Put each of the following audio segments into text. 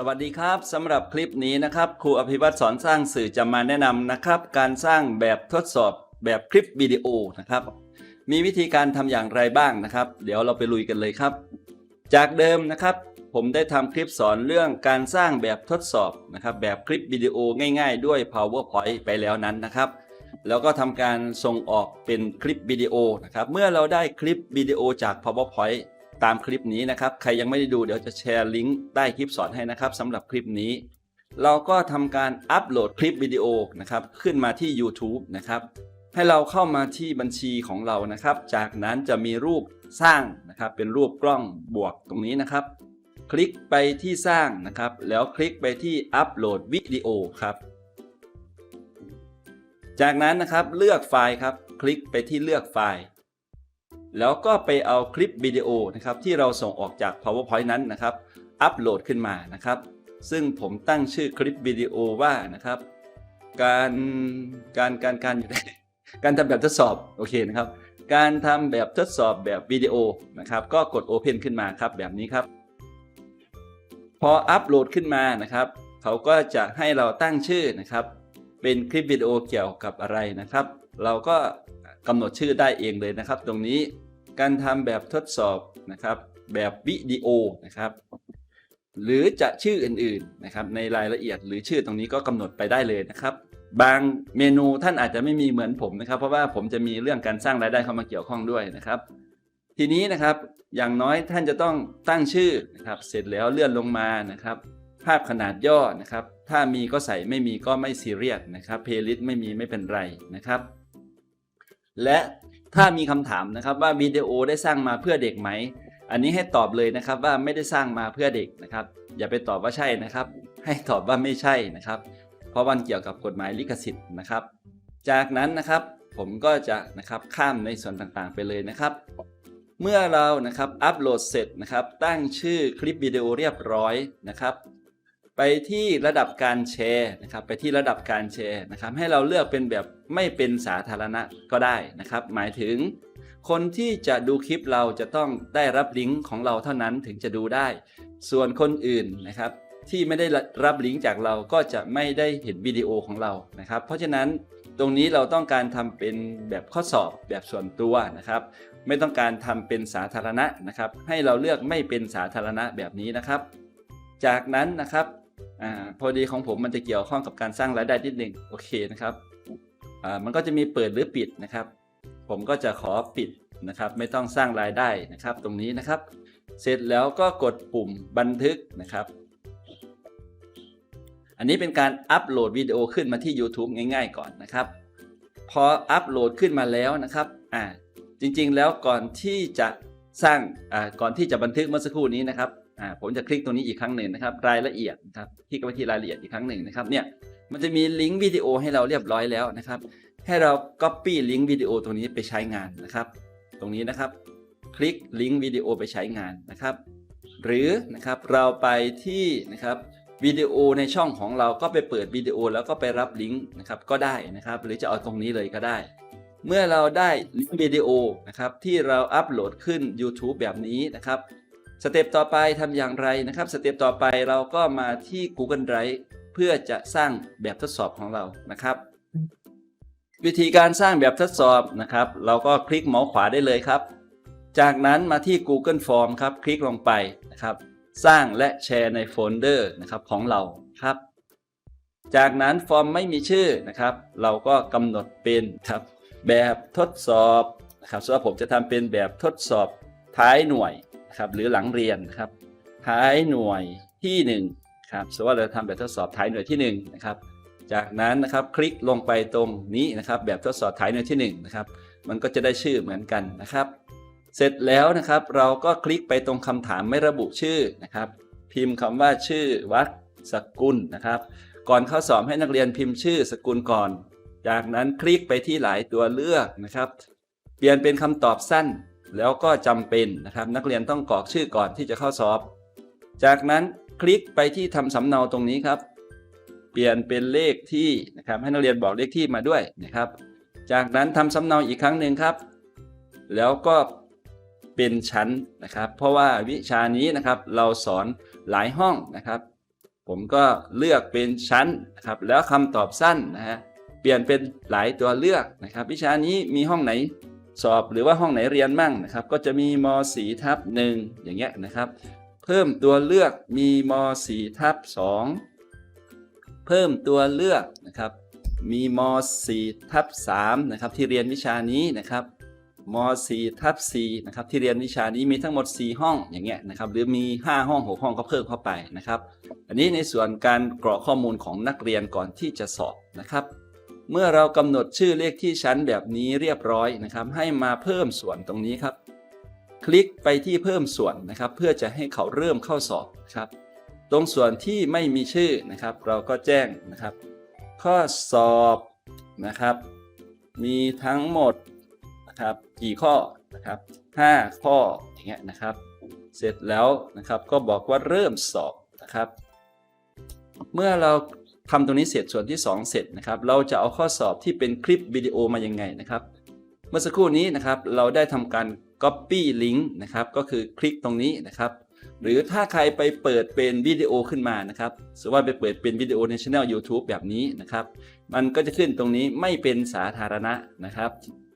สวัสดีครับสำหรับคลิปนี้นะครับครูอภิวัตรสอนสร้างสื่อจะมาแนะนำนะครับ การสร้างแบบทดสอบแบบคลิปวิดีโอนะครับ มีวิธีการทำอย่างไรบ้างนะครับ เดี๋ยวเราไปลุยกันเลยครับ จากเดิมนะครับ ผมได้ทำคลิปสอนเรื่องการสร้างแบบทดสอบนะครับ แบบคลิปวิดีโอง่าย ๆ ด้วย PowerPoint ไปแล้วนั้นนะครับ แล้วก็ทำการส่งออกเป็นคลิปวิดีโอนะครับเมื่อเราได้คลิปวิดีโอจาก PowerPoint ตามคลิปนี้นะครับ ใครยังไม่ได้ดูเดี๋ยวจะแชร์ลิงก์ใต้คลิปสอนให้นะครับสำหรับคลิปนี้ เราก็ทำการอัปโหลดคลิปวิดีโอนะครับ ขึ้นมาที่ YouTube นะครับ ให้เราเข้ามาที่บัญชีของเรานะครับ จากนั้นจะมีรูปสร้างนะครับ เป็นรูปกล้องบวกตรงนี้นะครับ คลิกไปที่สร้างนะครับ แล้วคลิกไปที่อัปโหลดวิดีโอครับ จากนั้นนะครับเลือกไฟล์ครับ คลิกไปที่เลือกไฟล์ แล้วก็ไปเอาคลิปวิดีโอนะครับที่เราส่งออกจาก PowerPoint นั้นนะครับ อัปโหลดขึ้นมานะครับ ซึ่งผมตั้งชื่อคลิปวิดีโอว่านะครับ การการการการอยู่ในการทำแบบทดสอบโอเคนะครับ การทำแบบทดสอบแบบวิดีโอนะครับ ก็กด Open ขึ้นมาครับแบบนี้ครับ พออัปโหลดขึ้นมานะครับเขาก็จะให้เราตั้งชื่อนะครับ เป็นคลิปวิดีโอเกี่ยวกับอะไรนะครับ เราก็กำหนดชื่อได้เองเลยนะครับ ตรงนี้ การทำแบบทดสอบนะครับแบบวิดีโอนะครับ หรือจะชื่ออื่นๆนะครับในรายละเอียดหรือชื่อตรงนี้ก็กำหนดไปได้เลยนะครับ บางเมนูท่านอาจจะไม่มีเหมือนผมนะครับ เพราะว่าผมจะมีเรื่องการสร้างรายได้เข้ามาเกี่ยวข้องด้วยนะครับ ทีนี้นะครับอย่างน้อยท่านจะต้องตั้งชื่อนะครับเสร็จแล้วเลื่อนลงมานะครับภาพขนาดย่อนะครับ ถ้ามีก็ใส่ไม่มีก็ไม่ซีเรียสนะครับ เพลย์ลิสต์ไม่มีไม่เป็นไรนะครับ และ ถ้ามีคำถามนะครับว่าวิดีโอได้สร้างมาเพื่อเด็กไหม อันนี้ให้ตอบเลยนะครับว่าไม่ได้สร้างมาเพื่อเด็กนะครับ อย่าไปตอบว่าใช่นะครับ ให้ตอบว่าไม่ใช่นะครับ เพราะมันเกี่ยวกับกฎหมายลิขสิทธิ์นะครับ จากนั้นนะครับผมก็จะนะครับข้ามในส่วนต่างๆไปเลยนะครับ เมื่อเรานะครับอัปโหลดเสร็จนะครับ ตั้งชื่อคลิปวิดีโอเรียบร้อยนะครับ ไปที่ระดับการแชร์นะครับไปที่ระดับการแชร์นะครับให้เราเลือกเป็นแบบไม่เป็นสาธารณะก็ได้นะครับ หมายถึง คนที่จะดูคลิปเราจะต้องได้รับลิงก์ของเราเท่านั้นถึงจะดูได้ ส่วนคนอื่นนะครับ ที่ไม่ได้รับลิงก์จากเราก็จะไม่ได้เห็นวิดีโอของเรานะครับ เพราะฉะนั้นตรงนี้เราต้องการทำเป็นแบบข้อสอบแบบส่วนตัวนะครับ ไม่ต้องการทำเป็นสาธารณะนะครับ ให้เราเลือกไม่เป็นสาธารณะแบบนี้นะครับ จากนั้นนะครับ อาพอดีของผมมันจะเกี่ยวข้องกับการสร้างรายได้นิดหนึ่งโอเคนะครับอ่ามันก็จะมีเปิดหรือปิดนะครับ ผมก็จะขอปิดนะครับ ไม่ต้องสร้างรายได้นะครับ ตรงนี้นะครับ เสร็จแล้วก็กดปุ่มบันทึกนะครับ อันนี้เป็นการอัปโหลดวิดีโอขึ้นมาที่ YouTube ง่าย ๆ ก่อนนะครับ พออัปโหลดขึ้นมาแล้วนะครับอ่าจริงๆแล้วก่อนที่จะสร้างอ่าก่อนที่จะบันทึกเมื่อสักครู่นี้นะครับ ผมจะคลิกตรงนี้อีกครั้งหนึ่งนะครับ รายละเอียดนะครับคลิกไปที่รายละเอียดอีกครั้งหนึ่งนะครับเนี่ยมันจะมีลิงก์วิดีโอให้เราเรียบร้อยแล้วนะครับ ให้เรา Copy ลิงก์วิดีโอตรงนี้ไปใช้งานนะครับ ตรงนี้นะครับ คลิกลิงก์วิดีโอไปใช้งานนะครับ หรือนะครับเราไปที่นะครับวิดีโอในช่องของเราก็ไปเปิดวิดีโอแล้วก็ไปรับลิงก์นะครับก็ได้นะครับ หรือจะเอาตรงนี้เลยก็ได้ เมื่อเราได้ลิงก์วิดีโอนะครับที่เราอัปโหลดขึ้น YouTube แบบนี้นะครับ สเต็ปต่อไปทำอย่างไรนะครับ สเต็ปต่อไปเราก็มาที่ Google Drive เพื่อจะสร้างแบบทดสอบของเรานะครับ วิธีการสร้างแบบทดสอบนะครับ เราก็คลิกเมาส์ขวาได้เลยครับ จากนั้นมาที่ Google Form ครับ คลิกลงไปนะครับ สร้างและแชร์ในโฟลเดอร์นะครับของเราครับ จากนั้นฟอร์มไม่มีชื่อนะครับ เราก็กำหนดเป็นครับแบบทดสอบนะครับส่วนผมจะทำเป็นแบบทดสอบท้ายหน่วย ครับหรือหลังเรียนครับท้ายหน่วยที่1ครับสมมติว่าเราทำแบบทดสอบท้ายหน่วยที่1นะครับจากนั้นนะครับคลิกลงไปตรงนี้นะครับ แบบทดสอบท้ายหน่วยที่1นะครับมันก็จะได้ชื่อเหมือนกันนะครับ เสร็จแล้วนะครับเราก็คลิกไปตรงคำถามไม่ระบุชื่อนะครับ พิมพ์คำว่าชื่อวัดสกุลนะครับ ก่อนเข้าสอบให้นักเรียนพิมพ์ชื่อสกุลก่อน จากนั้นคลิกไปที่หลายตัวเลือกนะครับ เปลี่ยนเป็นคำตอบสั้น แล้วก็จำเป็นนะครับนักเรียนต้องกรอกชื่อก่อนที่จะเข้าสอบ จากนั้นคลิกไปที่ทำสำเนาตรงนี้ครับ เปลี่ยนเป็นเลขที่นะครับให้นักเรียนบอกเลขที่มาด้วยนะครับ จากนั้นทำสำเนาอีกครั้งหนึ่งครับ แล้วก็เป็นชั้นนะครับ เพราะว่าวิชานี้นะครับเราสอนหลายห้องนะครับ ผมก็เลือกเป็นชั้นนะครับแล้วคำตอบสั้นนะฮะเปลี่ยนเป็นหลายตัวเลือกนะครับ วิชานี้มีห้องไหน สอบหรือว่าห้องไหนเรียนมั่งนะครับ ก็จะมีม4ทับ1อย่างเงี้ยนะครับ เพิ่มตัวเลือกมีม4ทับ2เพิ่มตัวเลือกนะครับ มีม4ทับ3นะครับที่เรียนวิชานี้นะครับม4ทับ4นะครับที่เรียนวิชานี้มีทั้งหมด 4 ห้องอย่างเงี้ยนะครับหรือมี 5 ห้อง 6 ห้องก็เพิ่มเข้าไปนะครับ อันนี้ในส่วนการกรอกข้อมูลของนักเรียนก่อนที่จะสอบนะครับ เมื่อเรากำหนดชื่อเลขที่ชั้นแบบนี้เรียบร้อยนะครับ ให้มาเพิ่มส่วนตรงนี้ครับ คลิกไปที่เพิ่มส่วนนะครับ เพื่อจะให้เขาเริ่มเข้าสอบครับ ตรงส่วนที่ไม่มีชื่อนะครับ เราก็แจ้งนะครับ ข้อสอบนะครับ มีทั้งหมดนะครับกี่ข้อนะครับ5ข้ออย่างเงี้ยนะครับ เสร็จแล้วนะครับก็บอกว่าเริ่มสอบนะครับ เมื่อเรา ทำตรงนี้เสร็จส่วนที่ 2 เสร็จนะครับเราจะเอาข้อสอบที่เป็นคลิปวิดีโอมายังไงนะครับ เมื่อสักครู่นี้นะครับเราได้ทำการ Copy Link นะครับก็คือคลิกตรงนี้นะครับ หรือถ้าใครไปเปิดเป็นวิดีโอขึ้นมานะครับสมมติว่าไปเปิดเป็นวิดีโอในช่อง YouTube แบบนี้นะครับ มันก็จะขึ้นตรงนี้ไม่เป็นสาธารณะนะครับ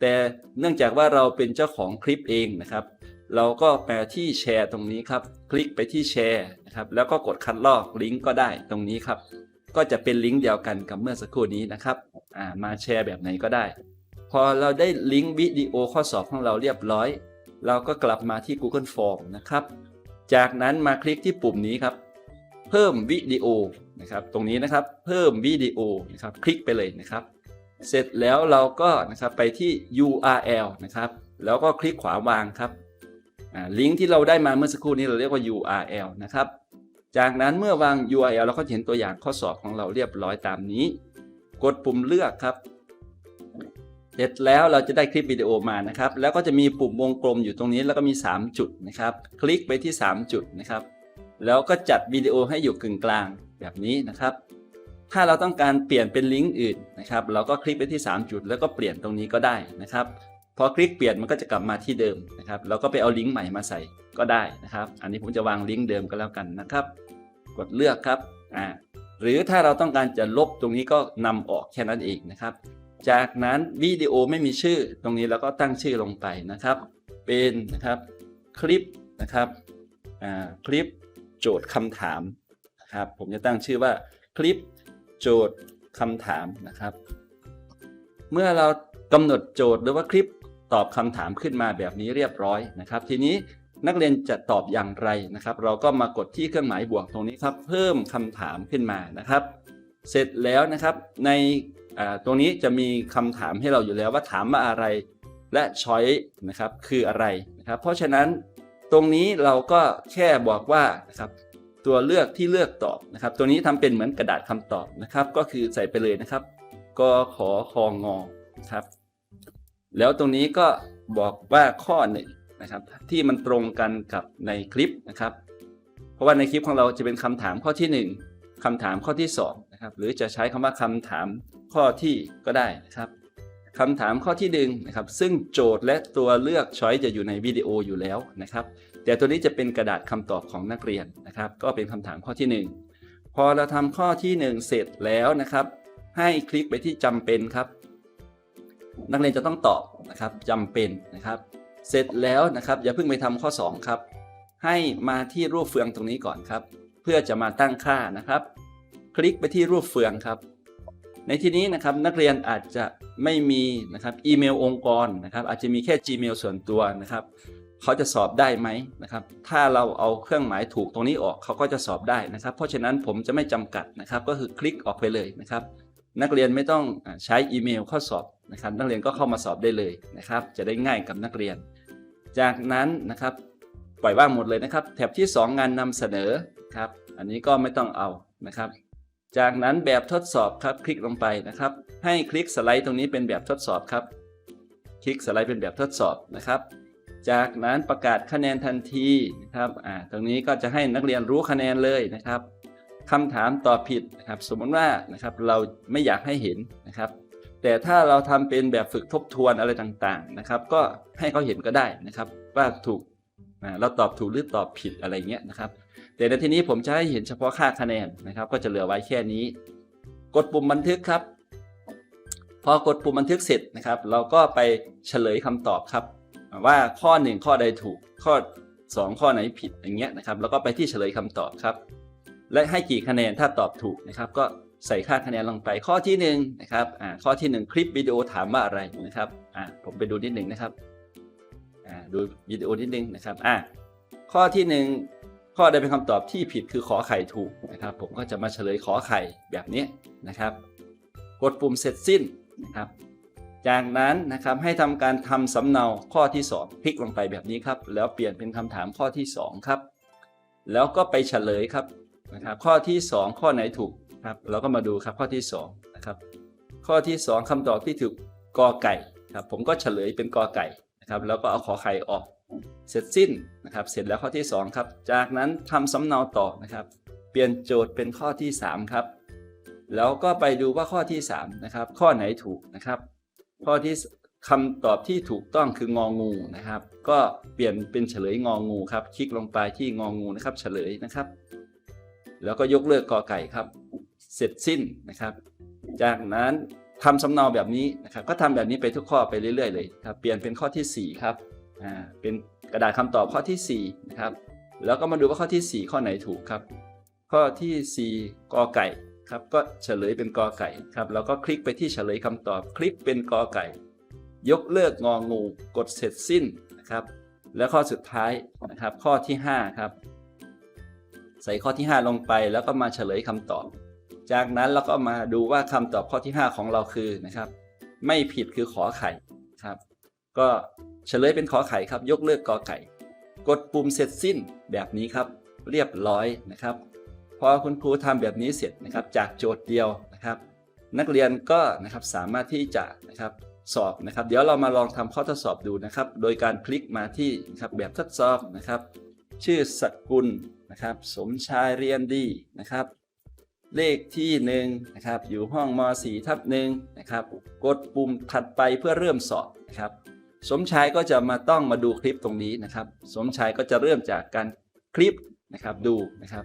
แต่เนื่องจากว่าเราเป็นเจ้าของคลิปเองนะครับ เราก็แปที่แชร์ตรงนี้ครับ คลิกไปที่แชร์นะครับแล้วก็กดคัดลอกลิงก์ก็ได้ตรงนี้ครับ ก็จะเป็นลิงก์เดียวกันกับเมื่อสักครู่นี้นะครับมาแชร์แบบไหนก็ได้ พอเราได้ลิงก์วิดีโอข้อสอบของเราเรียบร้อย เราก็กลับมาที่ Google Form นะครับ จากนั้นมาคลิกที่ปุ่มนี้ครับ เพิ่มวิดีโอนะครับ ตรงนี้นะครับเพิ่มวิดีโอนะครับ คลิกไปเลยนะครับ เสร็จแล้วเราก็นะครับไปที่ URL นะครับ แล้วก็คลิกขวาวางครับลิงก์ที่เราได้มาเมื่อสักครู่นี้เราเรียกว่า URL นะครับ จากนั้นเมื่อวาง URL เราก็เห็นตัวอย่างข้อสอบของเราเรียบร้อยตามนี้ กดปุ่มเลือกครับ เสร็จแล้วเราจะได้คลิปวิดีโอมานะครับ แล้วก็จะมีปุ่มวงกลมอยู่ตรงนี้แล้วก็มี 3 จุดนะครับ คลิกไปที่ 3 จุดนะครับ แล้วก็จัดวิดีโอให้อยู่กึ่งกลางแบบนี้นะครับ ถ้าเราต้องการเปลี่ยนเป็นลิงก์อื่นนะครับ เราก็คลิกไปที่ 3 จุด แล้วก็เปลี่ยนตรงนี้ก็ได้นะครับ พอคลิกเปลี่ยนมันก็จะกลับมาที่เดิมนะครับ เราก็ไปเอาลิงก์ใหม่มาใส่ ก็ได้นะครับ อันนี้ผมจะวางลิงก์เดิมก็แล้วกันนะครับ กดเลือกครับอ่าหรือถ้าเราต้องการจะลบตรงนี้ก็นำออกแค่นั้นเองนะครับ จากนั้นวิดีโอไม่มีชื่อตรงนี้เราก็ตั้งชื่อลงไปนะครับ เป็นนะครับคลิปนะครับอ่าคลิปโจทย์คำถามนะครับ ผมจะตั้งชื่อว่าคลิปโจทย์คำถามนะครับ เมื่อเรากำหนดโจทย์หรือว่าคลิปตอบคำถามขึ้นมาแบบนี้เรียบร้อยนะครับ ทีนี้ นักเรียนจะตอบอย่างไรนะครับ เราก็มากดที่เครื่องหมายบวกตรงนี้ครับ เพิ่มคำถามขึ้นมานะครับ เสร็จแล้วนะครับในตรงนี้จะมีคำถามให้เราอยู่แล้วว่าถามมาอะไร และช้อยนะครับคืออะไรนะครับ เพราะฉะนั้นตรงนี้เราก็แค่บอกว่านะครับตัวเลือกที่เลือกตอบนะครับ ตัวนี้ทำเป็นเหมือนกระดาษคำตอบนะครับ ก็คือใส่ไปเลยนะครับกขอคองอนะครับ แล้วตรงนี้ก็บอกว่าข้อหนึ่ง นะครับที่มันตรงกันกับในคลิปนะครับ เพราะว่าในคลิปของเราจะเป็นคำถามข้อที่หนึ่งคำถามข้อที่สองนะครับหรือจะใช้คำว่าคำถามข้อที่ก็ได้นะครับคำถามข้อที่หนึ่งนะครับซึ่งโจทย์และตัวเลือกช้อยจะอยู่ในวิดีโออยู่แล้วนะครับ แต่ตัวนี้จะเป็นกระดาษคำตอบของนักเรียนนะครับ ก็เป็นคำถามข้อที่หนึ่งพอเราทำข้อที่หนึ่งเสร็จแล้วนะครับ ให้คลิกไปที่จำเป็นครับ นักเรียนจะต้องตอบนะครับจำเป็นนะครับ เสร็จแล้วนะครับอย่าเพิ่งไปทำข้อ 2 ครับ ให้มาที่รูปเฟืองตรงนี้ก่อนครับ เพื่อจะมาตั้งค่านะครับ คลิกไปที่รูปเฟืองครับ ในที่นี้นะครับนักเรียนอาจจะไม่มีนะครับอีเมลองค์กรนะครับ อาจจะมีแค่ Gmail ส่วนตัวนะครับเขาจะสอบได้ไหมนะครับ ถ้าเราเอาเครื่องหมายถูกตรงนี้ออกเขาก็จะสอบได้นะครับ เพราะฉะนั้นผมจะไม่จำกัดนะครับ ก็คือคลิกออกไปเลยนะครับ นักเรียนไม่ต้องใช้อีเมลเข้าสอบนะครับ นักเรียนก็เข้ามาสอบได้เลยนะครับ จะได้ง่ายกับนักเรียน จากนั้นนะครับปล่อยว่างหมดเลยนะครับ แถบที่ 2 งานนำเสนอครับ อันนี้ก็ไม่ต้องเอานะครับ จากนั้นแบบทดสอบครับคลิกลงไปนะครับ ให้คลิกสไลด์ตรงนี้เป็นแบบทดสอบครับ คลิกสไลด์เป็นแบบทดสอบนะครับ จากนั้นประกาศคะแนนทันทีนะครับอ่าตรงนี้ก็จะให้นักเรียนรู้คะแนนเลยนะครับ คำถามตอบผิดนะครับสมมติว่านะครับเราไม่อยากให้เห็นนะครับ แต่ถ้าเราทำเป็นแบบฝึกทบทวนอะไรต่างๆนะครับ ก็ให้เขาเห็นก็ได้นะครับว่าถูกเราตอบถูกหรือตอบผิดอะไรเงี้ยนะครับ แต่ในที่นี้ผมจะให้เห็นเฉพาะค่าคะแนนนะครับ ก็จะเหลือไว้แค่นี้ กดปุ่มบันทึกครับ พอกดปุ่มบันทึกเสร็จนะครับ เราก็ไปเฉลยคำตอบครับ ว่าข้อ 1 ข้อใดถูกข้อ 2 ข้อไหนผิดอย่างเงี้ยนะครับ แล้วก็ไปที่เฉลยคำตอบครับ และให้กี่คะแนนถ้าตอบถูกนะครับ ก็ใส่ค่าคะแนนลงไปข้อที่1นงนะครับอ่าข้อที่ 1 คลิปวิดีโอถามว่าอะไรนะครับอ่าผมไปดูนิดหนึ่งนะครับอ่าดูวิดีโอนิดนึงนะครับอ่าข้อที่ 1 ข้อใดเป็นคำตอบที่ผิดคือขอไข่ถูกนะครับ ผมก็จะมาเฉลยขอไข่แบบนี้นะครับ กดปุ่มเสร็จสิ้นนะครับจากนั้นนะครับให้ทำการทำสำเนาข้อที่ 2 คลิกลงไปแบบนี้ครับ แล้วเปลี่ยนเป็นคำถามข้อที่ 2 ครับ แล้วก็ไปเฉลยครับ นะครับข้อที่ 2 ข้อไหนถูกครับเราก็มาดูครับข้อที่2นะครับข้อที่ 2คำตอบที่ถูกกอไก่ครับผมก็เฉลยเป็นกอไก่นะครับแล้วก็เอาขอไข่ออกเสร็จสิ้นนะครับเสร็จแล้วข้อที่ 2 ครับ จากนั้นทำสำเนาต่อนะครับ เปลี่ยนโจทย์เป็นข้อที่ 3 ครับ แล้วก็ไปดูว่าข้อที่3นะครับข้อไหนถูกนะครับ ข้อที่คำตอบที่ถูกต้องคืององูนะครับ ก็เปลี่ยนเป็นเฉลยงองูครับ คลิกลงไปที่งองูนะครับ เฉลยนะครับ แล้วก็ยกเลิกกอไก่ครับ เสร็จสิ้นนะครับ จากนั้นทำสำเนาแบบนี้นะครับ ก็ทำแบบนี้ไปทุกข้อไปเรื่อยๆเลยครับ เปลี่ยนเป็นข้อทีสี่4 ครับอ่าเป็นกระดาษคำตอบข้อที่4นะครับ แล้วก็มาดูว่าข้อที่ 4 ข้อไหนถูกครับ ข้อที่ 4กอไก่ครับ ก็เฉลยเป็นกอไก่ครับแล้วก็คลิกไปที่เฉลยคำตอบ คลิกเป็นกอไก่ ยกเลิกงองู กดเสร็จสิ้นนะครับ แล้วข้อสุดท้ายนะครับ ข้อที่ 5 ครับ ใส่ข้อที่ 5 ลงไปแล้วก็มาเฉลยคำตอบ จากนั้นเราก็มาดูว่าคำตอบข้อที่ 5 ของเราคือนะครับ ไม่ผิดคือขอไข่ครับ ก็เฉลยเป็นขอไข่ครับ ยกเลิกกอไก่ กดปุ่มเสร็จสิ้นแบบนี้ครับ เรียบร้อยนะครับพอคุณครูทำแบบนี้เสร็จนะครับ จากโจทย์เดียวนะครับ นักเรียนก็นะครับสามารถที่จะนะครับสอบนะครับ เดี๋ยวเรามาลองทำข้อทดสอบดูนะครับ โดยการคลิกมาที่นะครับแบบทดสอบนะครับ ชื่อสกุล นะครับ สมชายเรียนดีนะครับ เลขที่หนึ่งนะครับ อยู่ห้องม .4 ทับหนึ่งนะครับ กดปุ่มถัดไปเพื่อเริ่มสอบนะครับ สมชายก็จะมาต้องมาดูคลิปตรงนี้นะครับ สมชายก็จะเริ่มจากการคลิปนะครับดูนะครับ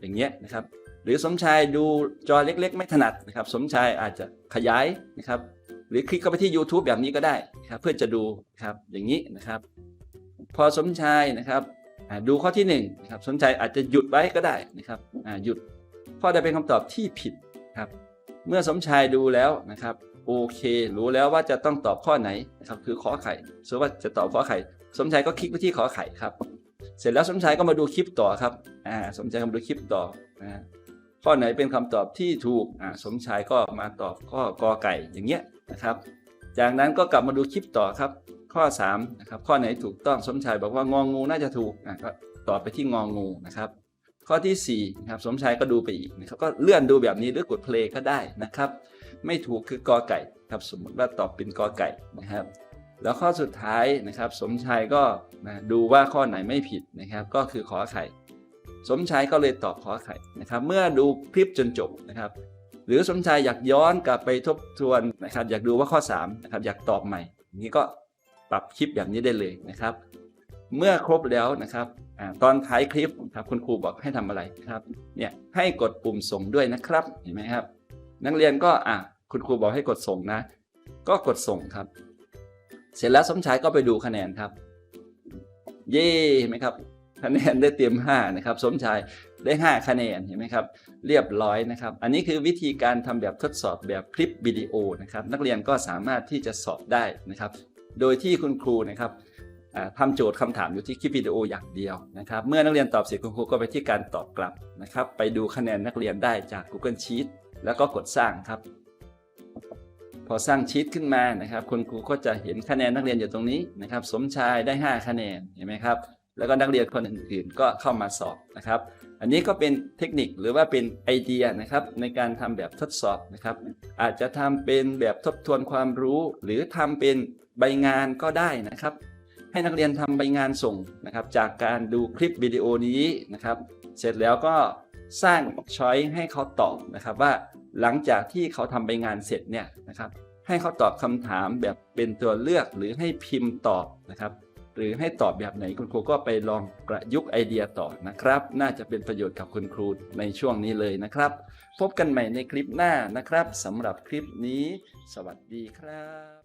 อย่างเงี้ยนะครับ หรือสมชายดูจอเล็ก ๆ ไม่ถนัดนะครับ สมชายอาจจะขยายนะครับ หรือคลิกเข้าไปที่ YouTube แบบนี้ก็ได้นะครับเพื่อจะดูนะครับอย่างนี้นะครับ พอสมชายนะครับ ดูข้อที่1นะครับสมชายอาจจะหยุดไว้ก็ได้นะครับหยุดข้อใดเป็นคำตอบที่ผิดครับเมื่อสมชายดูแล้วนะครับโอเค รู้แล้วว่าจะต้องตอบข้อไหนนะครับคือขอไข่สมมติว่าจะตอบขอไข่ สมชายก็คลิกไปที่ขอไข่ครับ เสร็จแล้วสมชายก็มาดูคลิปต่อครับอ่าสมชายก็มาดูคลิปต่ออ่าข้อไหนเป็นคำตอบที่ถูกอ่าสมชายก็มาตอบข้อกอไก่อย่างเงี้ยนะครับ จากนั้นก็กลับมาดูคลิปต่อครับ ข้อ3นะครับข้อไหนถูกต้องสมชายบอกว่างองงูน่าจะถูกอ่าก็ตอบไปที่งองูนะครับ ข้อที่4นะครับสมชายก็ดูไปอีกนะครับก็เลื่อนดูแบบนี้หรือกดเพลย์ก็ได้นะครับ ไม่ถูกคือกอไก่ครับสมมติว่าตอบเป็นกอไก่นะครับ แล้วข้อสุดท้ายนะครับ สมชายก็นะดูว่าข้อไหนไม่ผิดนะครับ ก็คือขอไข่ สมชายก็เลยตอบขอไข่นะครับ เมื่อดูคลิปจนจบนะครับหรือสมชายอยากย้อนกลับไปทบทวนนะครับ อยากดูว่าข้อ3นะครับอยากตอบใหม่อย่างนี้ก็ ปรับคลิปแบบนี้ได้เลยนะครับ เมื่อครบแล้วนะครับอตอนท้ายคลิปครับคุณครูบอกให้ทำอะไรครับเนี่ยให้กดปุ่มส่งด้วยนะครับเห็นไหมครับ นักเรียนก็อะคุณครูบอกให้กดส่งนะ ก็กดส่งครับ เสร็จแล้วสมชายก็ไปดูคะแนนครับ เย่เห็นไหมครับคะแนนได้เตรียม5นะครับสมชายได้ 5 คะแนนเห็นไหมครับ เรียบร้อยนะครับ อันนี้คือวิธีการทำแบบทดสอบแบบคลิปวิดีโอนะครับ นักเรียนก็สามารถที่จะสอบได้นะครับ โดยที่คุณครูนะครับอ่าทำโจทย์คำถามอยู่ที่คลิปวิดีโออย่างเดียวนะครับ เมื่อนักเรียนตอบเสร็จคุณครูก็ไปที่การตอบกลับนะครับ ไปดูคะแนนนักเรียนได้จาก Google Sheet แล้วก็กดสร้างครับ พอสร้างชีตขึ้นมานะครับ คุณครูก็จะเห็นคะแนนนักเรียนอยู่ตรงนี้นะครับ สมชายได้ 5 คะแนนเห็นไหมครับ แล้วก็นักเรียนคนอื่นๆ ก็เข้ามาสอบนะครับ อันนี้ก็เป็นเทคนิคหรือว่าเป็นไอเดียนะครับ ในการทำแบบทดสอบนะครับ อาจจะทำเป็นแบบทบทวนความรู้ หรือทำเป็น ใบงานก็ได้นะครับ ให้นักเรียนทำใบงานส่งนะครับ จากการดูคลิปวิดีโอนี้นะครับ เสร็จแล้วก็สร้างช้อยให้เขาตอบนะครับว่าหลังจากที่เขาทำใบงานเสร็จเนี่ยนะครับให้เขาตอบคำถามแบบเป็นตัวเลือกหรือให้พิมพ์ตอบนะครับ หรือให้ตอบแบบไหนคุณครูก็ไปลองประยุกต์ไอเดียต่อนะครับ น่าจะเป็นประโยชน์กับคุณครูในช่วงนี้เลยนะครับ พบกันใหม่ในคลิปหน้านะครับสำหรับคลิปนี้ สวัสดีครับ